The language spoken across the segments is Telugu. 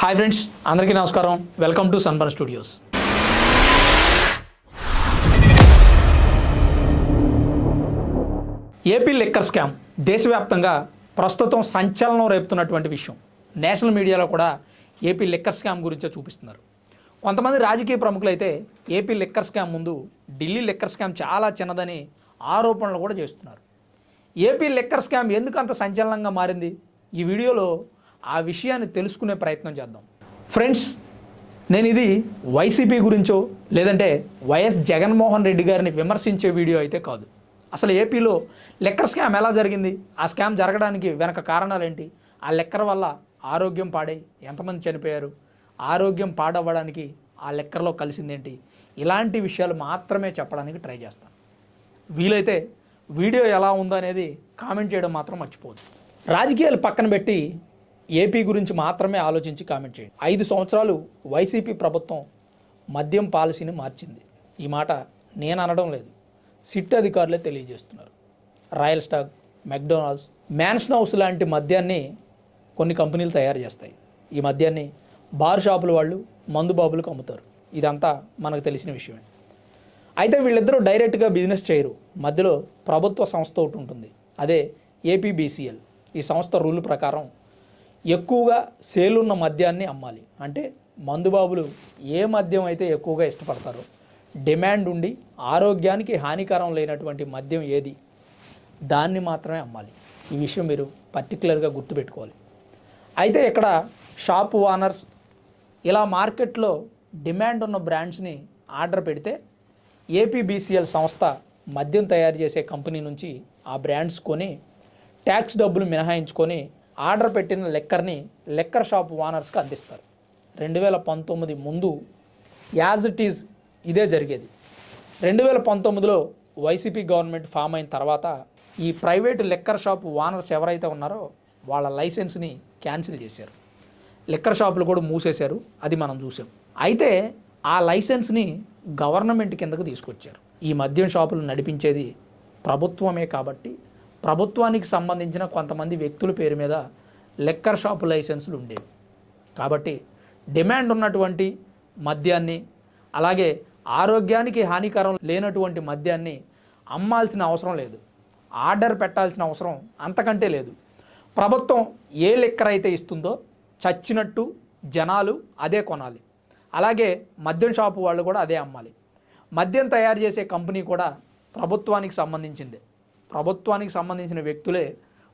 హాయ్ ఫ్రెండ్స్ అందరికీ నమస్కారం. Welcome to Sunburn studios. AP liquor scam దేశవ్యాప్తంగా ప్రస్తుతం సంచలనం రేపుతున్నటువంటి విషయం. నేషనల్ మీడియాలో కూడా ఏపీ లిక్కర్ స్కామ్ గురించే చూపిస్తున్నారు. కొంతమంది రాజకీయ ప్రముఖులు అయితే ఏపీ లిక్కర్ స్కామ్ ముందు ఢిల్లీ లిక్కర్ స్కామ్ చాలా చిన్నదని ఆరోపణలు కూడా చేస్తున్నారు. ఏపీ లిక్కర్ స్కామ్ ఎందుకు అంత సంచలనంగా మారింది? ఈ వీడియోలో ఆ విషయాన్ని తెలుసుకునే ప్రయత్నం చేద్దాం. ఫ్రెండ్స్ నేను ఇది వైసీపీ గురించో లేదంటే వైఎస్ జగన్మోహన్ రెడ్డి గారిని విమర్శించే వీడియో అయితే కాదు. అసలు ఏపీలో లెక్కర్ స్కామ్ ఎలా జరిగింది? ఆ స్కామ్ జరగడానికి వెనక కారణాలు ఏంటి ఆ లెక్కర్ వల్ల ఆరోగ్యం పాడై ఎంతమంది చనిపోయారు? ఆరోగ్యం పాడవ్వడానికి ఆ లెక్కర్లో కలిసిందేంటి? ఇలాంటి విషయాలు మాత్రమే చెప్పడానికి ట్రై చేస్తాను వీలైతే వీడియో ఎలా ఉందో అనేది కామెంట్ చేయడం మాత్రం మర్చిపోదు రాజకీయాలు పక్కన పెట్టి ఏపీ గురించి మాత్రమే ఆలోచించి కామెంట్ చేయండి. ఐదు సంవత్సరాలు వైసీపీ ప్రభుత్వం మద్యం పాలసీని మార్చింది. ఈ మాట నేను అనడం లేదు. సిట్ అధికారులే తెలియజేస్తున్నారు. Royal Stag McDonald's Mansion House లాంటి మద్యాన్ని కొన్ని కంపెనీలు తయారు చేస్తాయి. ఈ మద్యాన్ని బార్ షాపుల వాళ్ళు మందు బాబులకు అమ్ముతారు. ఇదంతా మనకు తెలిసిన విషయమే. అయితే వీళ్ళిద్దరూ డైరెక్ట్గా బిజినెస్ చేయరు. మధ్యలో ప్రభుత్వ సంస్థ ఒకటి ఉంటుంది. అదే ఏపీబీసీఎల్ ఈ సంస్థ రూల్ ప్రకారం ఎక్కువగా సేలున్న ఉన్న మద్యాన్ని అమ్మాలి. అంటే మందుబాబులు ఏ మద్యం అయితే ఎక్కువగా ఇష్టపడతారో డిమాండ్ ఉండి ఆరోగ్యానికి హానికరం లేనటువంటి మద్యం ఏది దాన్ని మాత్రమే అమ్మాలి. ఈ విషయం మీరు పర్టికులర్గా గుర్తుపెట్టుకోవాలి. అయితే ఇక్కడ షాప్ ఓనర్స్ ఇలా మార్కెట్లో డిమాండ్ ఉన్న బ్రాండ్స్ని ఆర్డర్ పెడితే ఏపీబీసీఎల్ సంస్థ మద్యం తయారు చేసే కంపెనీ నుంచి ఆ బ్రాండ్స్ కొని ట్యాక్స్ డబ్బులు మినహాయించుకొని ఆర్డర్ పెట్టిన లెక్కర్ని లెక్కర్ షాప్ ఓనర్స్కి అందిస్తారు. రెండు వేల పంతొమ్మిది ముందు యాజ్ ఇట్ ఈజ్ ఇదే జరిగేది. రెండు వేల పంతొమ్మిదిలో వైసీపీ గవర్నమెంట్ ఫామ్ అయిన తర్వాత ఈ ప్రైవేటు లెక్కర్ షాప్ ఓనర్స్ ఎవరైతే ఉన్నారో వాళ్ళ లైసెన్స్ని క్యాన్సిల్ చేశారు. లెక్కర్ షాపులు కూడా మూసేశారు. అది మనం చూసాం. అయితే ఆ లైసెన్స్ని గవర్నమెంట్ కిందకు తీసుకొచ్చారు. ఈ మద్యం షాపులు నడిపించేది ప్రభుత్వమే కాబట్టి ప్రభుత్వానికి సంబంధించిన కొంతమంది వ్యక్తుల పేరు మీద లెక్కర్ షాపు లైసెన్సులు ఉండేవి. కాబట్టి డిమాండ్ ఉన్నటువంటి మద్యాన్ని అలాగే ఆరోగ్యానికి హానికరం లేనటువంటి మద్యాన్ని అమ్మాల్సిన అవసరం లేదు. ఆర్డర్ పెట్టాల్సిన అవసరం అంతకంటే లేదు. ప్రభుత్వం ఏ లెక్కర్ అయితే ఇస్తుందో చచ్చినట్టు జనాలు అదే కొనాలి. అలాగే మద్యం షాపు వాళ్ళు కూడా అదే అమ్మాలి. మద్యం తయారు చేసే కంపెనీ కూడా ప్రభుత్వానికి సంబంధించిందే. ప్రభుత్వానికి సంబంధించిన వ్యక్తులే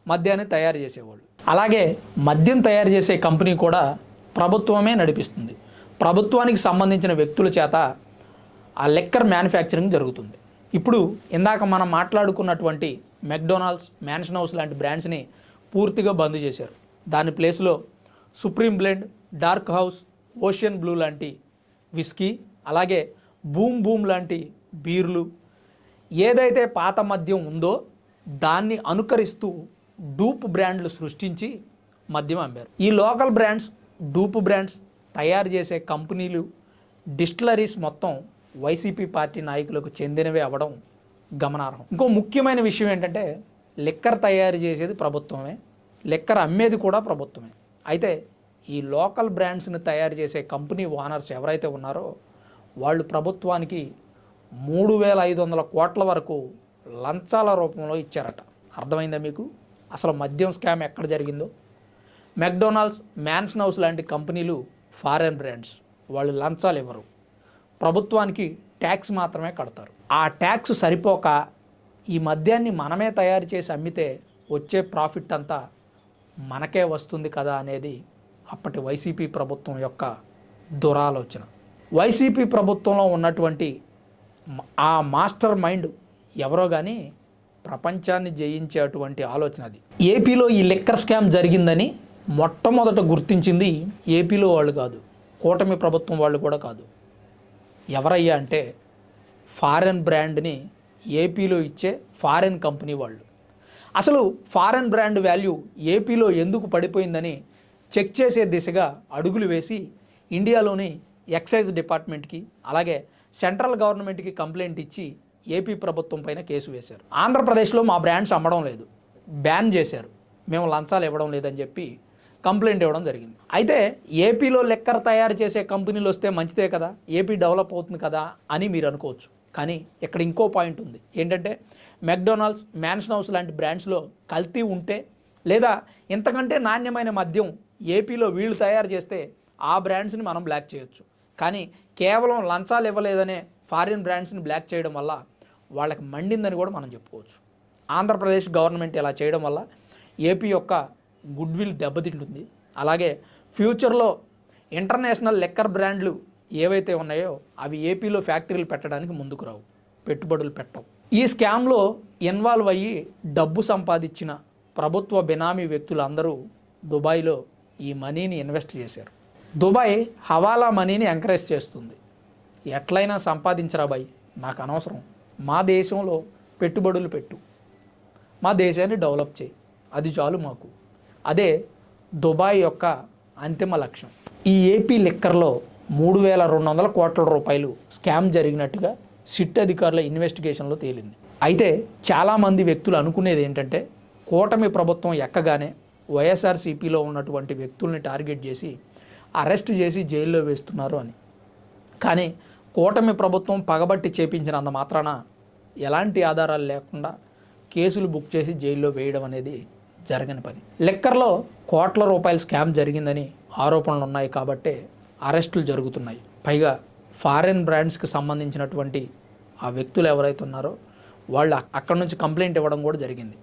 మద్యాన్ని తయారు చేసేవాళ్ళు. అలాగే మద్యం తయారు చేసే కంపెనీ కూడా ప్రభుత్వమే నడిపిస్తుంది. ప్రభుత్వానికి సంబంధించిన వ్యక్తుల చేత ఆ లెక్కర్ మ్యానుఫ్యాక్చరింగ్ జరుగుతుంది. ఇప్పుడు ఇందాక మనం మాట్లాడుకున్నటువంటి మెక్డొనాల్డ్స్ మ్యాన్షన్ హౌస్ లాంటి బ్రాండ్స్ని పూర్తిగా బంద్ చేశారు. దాని ప్లేస్లో Supreme Blend Dark House Ocean Blue లాంటి విస్కీ అలాగే బూమ్ బూమ్ లాంటి బీర్లు ఏదైతే పాత మద్యం ఉందో దాన్ని అనుకరిస్తూ డూప్ బ్రాండ్లు సృష్టించి మద్యం అమ్మారు. ఈ లోకల్ బ్రాండ్స్ డూప్ బ్రాండ్స్ తయారు చేసే కంపెనీలు డిస్టిలరీస్ మొత్తం వైసీపీ పార్టీ నాయకులకు చెందినవే అవ్వడం గమనార్హం. ఇంకో ముఖ్యమైన విషయం ఏంటంటే లిక్కర్ తయారు చేసేది ప్రభుత్వమే లిక్కర్ అమ్మేది కూడా ప్రభుత్వమే. అయితే ఈ లోకల్ బ్రాండ్స్ని తయారు చేసే కంపెనీ ఓనర్స్ ఎవరైతే ఉన్నారో వాళ్ళు ప్రభుత్వానికి మూడు వేల ఐదు వందల కోట్ల వరకు లంచాల రూపంలో ఇచ్చారట. అర్థమైందా మీకు? అసలు మద్యం స్కామ్ ఎక్కడ జరిగిందో? మెక్డొనాల్డ్స్ మ్యాన్సన్ హౌస్ లాంటి కంపెనీలు ఫారెన్ బ్రాండ్స్. వాళ్ళు లంచాలు ఇవ్వరు. ప్రభుత్వానికి ట్యాక్స్ మాత్రమే కడతారు. ఆ ట్యాక్స్ సరిపోక ఈ మద్యాన్ని మనమే తయారు చేసి అమ్మితే వచ్చే ప్రాఫిట్ అంతా మనకే వస్తుంది కదా అనేది అప్పటి వైసీపీ ప్రభుత్వం యొక్క దురాలోచన. వైసీపీ ప్రభుత్వంలో ఉన్నటువంటి ఆ మాస్టర్ మైండ్ ఎవరో కానీ ప్రపంచాన్ని జయించేటువంటి ఆలోచన అది. ఏపీలో ఈ లిక్కర్ స్కామ్ జరిగిందని మొట్టమొదట గుర్తించింది ఏపీలో వాళ్ళు కాదు కూటమి ప్రభుత్వం వాళ్ళు కూడా కాదు. ఎవరయ్యా అంటే ఫారెన్ బ్రాండ్ని ఏపీలో ఇచ్చే ఫారెన్ కంపెనీ వాళ్ళు. అసలు ఫారెన్ బ్రాండ్ వాల్యూ ఏపీలో ఎందుకు పడిపోయిందని చెక్ చేసే దిశగా అడుగులు వేసి ఇండియాలోని ఎక్సైజ్ డిపార్ట్మెంట్కి అలాగే సెంట్రల్ గవర్నమెంట్కి కంప్లైంట్ ఇచ్చి ఏపీ ప్రభుత్వం పైన కేసు వేశారు. ఆంధ్రప్రదేశ్లో మా బ్రాండ్స్ అమ్మడం లేదు. బ్యాన్ చేశారు. మేము లంచాలు ఇవ్వడం లేదని చెప్పి కంప్లైంట్ ఇవ్వడం జరిగింది. అయితే ఏపీలో లెక్కర్ తయారు చేసే కంపెనీలు వస్తే మంచిదే కదా? ఏపీ డెవలప్ అవుతుంది కదా? అని మీరు అనుకోవచ్చు. కానీ ఇక్కడ ఇంకో పాయింట్ ఉంది. ఏంటంటే మెక్డొనాల్డ్స్ మ్యాన్షన్ హౌస్ లాంటి బ్రాండ్స్లో కల్తీ ఉంటే లేదా ఇంతకంటే నాణ్యమైన మద్యం ఏపీలో వీళ్ళు తయారు చేస్తే ఆ బ్రాండ్స్ని మనం బ్లాక్ చేయొచ్చు. కానీ కేవలం లంచాలు ఇవ్వలేదనే ఫారిన్ బ్రాండ్స్ని బ్లాక్ చేయడం వల్ల వాళ్ళకి మండిందని కూడా మనం చెప్పుకోవచ్చు. ఆంధ్రప్రదేశ్ గవర్నమెంట్ ఇలా చేయడం వల్ల ఏపీ యొక్క గుడ్ విల్ దెబ్బతింటుంది. అలాగే ఫ్యూచర్లో ఇంటర్నేషనల్ లెక్కర్ బ్రాండ్లు ఏవైతే ఉన్నాయో అవి ఏపీలో ఫ్యాక్టరీలు పెట్టడానికి ముందుకు రావు. పెట్టుబడులు పెట్టవు. ఈ స్కామ్లో ఇన్వాల్వ్ అయ్యి డబ్బు సంపాదించిన ప్రభుత్వ బినామీ వ్యక్తులందరూ దుబాయ్లో ఈ మనీని ఇన్వెస్ట్ చేశారు. దుబాయ్ హవాలా మనీని ఎంకరేజ్ చేస్తుంది. ఎట్లయినా సంపాదించరా బాయ్ నాకు అనవసరం. మా దేశంలో పెట్టుబడులు పెట్టు. మా దేశాన్ని డెవలప్ చేయి. అది చాలు మాకు. అదే దుబాయ్ యొక్క అంతిమ లక్ష్యం. ఈ ఏపీ లిక్కర్లో మూడు వేల రెండు వందల కోట్ల రూపాయలు స్కామ్ జరిగినట్టుగా సిట్ అధికారుల ఇన్వెస్టిగేషన్లో తేలింది. అయితే చాలామంది వ్యక్తులు అనుకునేది ఏంటంటే కూటమి ప్రభుత్వం ఎక్కగానే వైఎస్ఆర్సీపీలో ఉన్నటువంటి వ్యక్తుల్ని టార్గెట్ చేసి అరెస్ట్ చేసి జైల్లో వేస్తున్నారు అని. కానీ కూటమి ప్రభుత్వం పగబట్టి చేపించినంత మాత్రాన ఎలాంటి ఆధారాలు లేకుండా కేసులు బుక్ చేసి జైల్లో వేయడం అనేది జరగని పని. లెక్కర్లో కోట్ల రూపాయల స్కామ్ జరిగిందని ఆరోపణలు ఉన్నాయి కాబట్టే అరెస్టులు జరుగుతున్నాయి. పైగా ఫారెన్ బ్రాండ్స్కి సంబంధించినటువంటి ఆ వ్యక్తులు ఎవరైతే ఉన్నారో వాళ్ళు అక్కడి అక్కడ నుంచి కంప్లైంట్ ఇవ్వడం కూడా జరిగింది.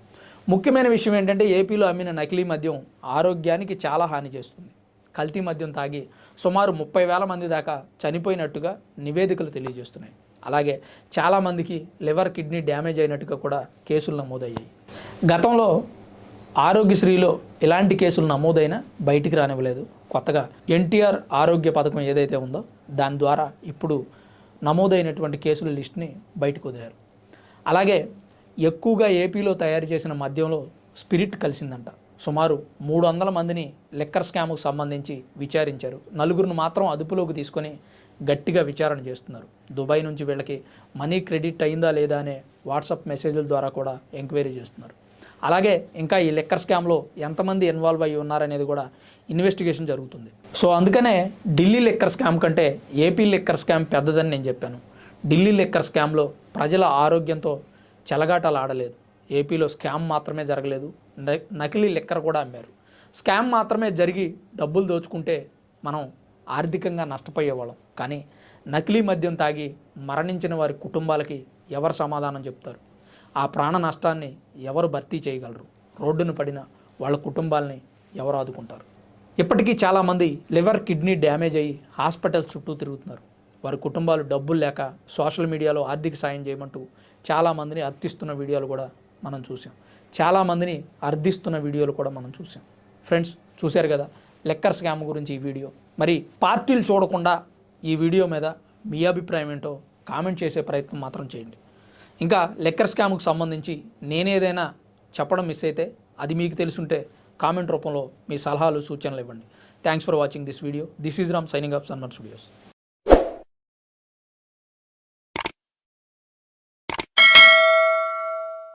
ముఖ్యమైన విషయం ఏంటంటే ఏపీలో అమ్మిన నకిలీ మద్యం ఆరోగ్యానికి చాలా హాని చేస్తుంది. కల్తీ మద్యం తాగి సుమారు ముప్పై వేల మంది దాకా చనిపోయినట్టుగా నివేదికలు తెలియజేస్తున్నాయి. అలాగే చాలామందికి లివర్ కిడ్నీ డ్యామేజ్ అయినట్టుగా కూడా కేసులు నమోదయ్యాయి. గతంలో ఆరోగ్యశ్రీలో ఇలాంటి కేసులు నమోదైనా బయటికి రానివ్వలేదు. కొత్తగా ఎన్టీఆర్ ఆరోగ్య పథకం ఏదైతే ఉందో దాని ద్వారా ఇప్పుడు నమోదైనటువంటి కేసుల లిస్ట్ని బయటకు వదిలారు. అలాగే ఎక్కువగా ఏపీలో తయారు చేసిన మద్యంలో స్పిరిట్ కలిసిందంట. సుమారు మూడు వందల మందిని లిక్కర్ స్కామ్కు సంబంధించి విచారించారు. నలుగురిని మాత్రం అదుపులోకి తీసుకొని గట్టిగా విచారణ చేస్తున్నారు. దుబాయ్ నుంచి వీళ్ళకి మనీ క్రెడిట్ అయిందా లేదా అనే వాట్సాప్ మెసేజ్ల ద్వారా కూడా ఎంక్వైరీ చేస్తున్నారు. అలాగే ఇంకా ఈ లెక్కర్ స్కామ్లో ఎంతమంది ఇన్వాల్వ్ అయ్యి ఉన్నారనేది కూడా ఇన్వెస్టిగేషన్ జరుగుతుంది. సో అందుకనే ఢిల్లీ లెక్కర్ స్కామ్ కంటే ఏపీ లెక్కర్ స్కామ్ పెద్దదని నేను చెప్పాను. ఢిల్లీ లెక్కర్ స్కామ్లో ప్రజల ఆరోగ్యంతో చెలగాటాలు ఆడలేదు. ఏపీలో స్కామ్ మాత్రమే జరగలేదు. నకిలీ లిక్కర్ కూడా అమ్మారు. స్కామ్ మాత్రమే జరిగి డబ్బులు దోచుకుంటే మనం ఆర్థికంగా నష్టపోయేవాళ్ళం. కానీ నకిలీ మద్యం తాగి మరణించిన వారి కుటుంబాలకి ఎవరు సమాధానం చెప్తారు? ఆ ప్రాణ నష్టాన్ని ఎవరు భర్తీ చేయగలరు? రోడ్డున పడిన వాళ్ళ కుటుంబాలని ఎవరు ఆదుకుంటారు? ఇప్పటికీ చాలామంది లివర్ కిడ్నీ డ్యామేజ్ అయ్యి హాస్పిటల్ చుట్టూ తిరుగుతున్నారు. వారి కుటుంబాలు డబ్బులు లేక సోషల్ మీడియాలో ఆర్థిక సాయం చేయమంటూ చాలామందిని అర్థిస్తున్న వీడియోలు కూడా మనం చూసాం. చాలామందిని అర్థిస్తున్న వీడియోలు కూడా మనం చూసాం. ఫ్రెండ్స్ చూశారు కదా? లెక్కర్ స్కామ్ గురించి ఈ వీడియో. మరి పార్టీలు చూడకుండా ఈ వీడియో మీద మీ అభిప్రాయం ఏంటో కామెంట్ చేసే ప్రయత్నం మాత్రం చేయండి. ఇంకా లెక్కర్ స్కామ్కు సంబంధించి నేనేదైనా చెప్పడం మిస్ అయితే అది మీకు తెలుసుంటే కామెంట్ రూపంలో మీ సలహాలు సూచనలు ఇవ్వండి. Thanks for watching this video this is Ram signing off సన్మన్ studios